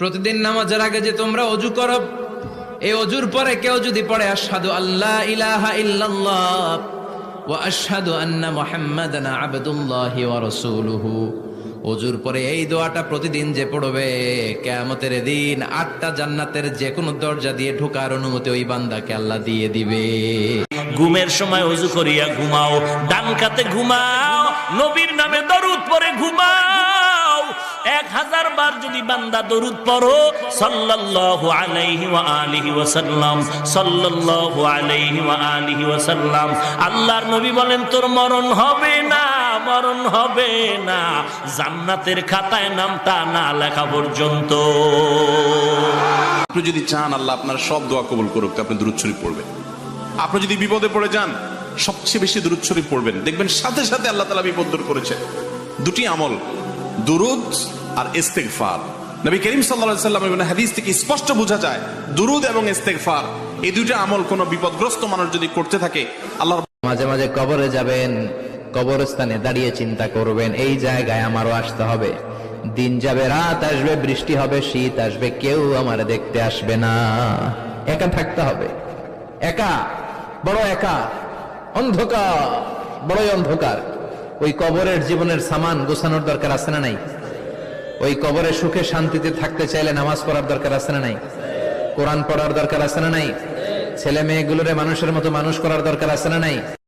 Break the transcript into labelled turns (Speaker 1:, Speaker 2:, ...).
Speaker 1: প্রতিদিন নামাজের আগে যে তোমরা অজু করো, এই অজুর পরে কেউ যদি পড়ে, আশহাদু আল্লাহ ইলাহা ইল্লাল্লাহ ওয়া আশহাদু আন্না মুহাম্মাদান আবদুল্লাহি ওয়া রাসূলুহু। অজুর পরে এই দোয়াটা প্রতিদিন যে পড়বে দিন আটটা জান্নাতের যে কোনো দরজা দিয়ে ঢোকার অনুমতি ওই বান্দাকে আল্লাহ দিয়ে দিবে।
Speaker 2: ঘুমের সময় অজু করিয়া ঘুমাও, ডান কাতে ঘুমাও, নবীর নামে দরুদ পরে ঘুমাও। হাজার বার যদি বান্দা দরুদ পড়ো, সাল্লাল্লাহু আলাইহি ওয়া আলিহি ওয়া সাল্লাম সাল্লাল্লাহু আলাইহি ওয়া আলিহি ওয়া সাল্লাম আল্লাহর নবী বলেন, তোর মরণ হবে না, মরণ হবে না। জান্নাতের খাতায় নামটা না লেখা পর্যন্ত।
Speaker 3: আপনি যদি চান, আল্লাহ আপনার সব দোয়া কবুল করুক, আপনি দূরত শরীফ পড়বেন। আপনি যদি বিপদে পড়ে যান, সবচেয়ে বেশি দূরত শরীফ পড়বেন। দেখবেন সাথে সাথে আল্লাহ তালা বিপদ দূর করেছে দুটি আমল, দুরুদ আর ইস্তেগফার। নবী করিম আলাইহি সাল্লাম এবং হাদিস থেকে স্পষ্ট বোঝা যায়, দুরুদ এবং ইস্তেগফার, এই দুইটা আমল কোনো বিপদগ্রস্ত মানুষ যদি করতে থাকে আল্লাহ
Speaker 1: মাঝে মাঝে কবরে যাবেন, কবরস্থানে দাঁড়িয়ে চিন্তা করবেন, এই জায়গায় আমারও আসতে হবে। দিন যাবে, রাত আসবে, বৃষ্টি হবে, শীত আসবে, কেউ আমার দেখতে আসবে না। একা থাকতে হবে। একা, বড় একা, অন্ধকার, বড়ই অন্ধকার। ওই কবরের জীবনের সামান গোছানোর দরকার আছে না নাই? ওই কবরে সুখে শান্তিতে থাকতে চাইলে নামাজ পড়ার দরকার আছে না নাই? কোরআন পড়ার দরকার আছে না নাই? ছেলে মেয়েগুলোরে মানুষের মতো মানুষ করার দরকার আছে না নাই?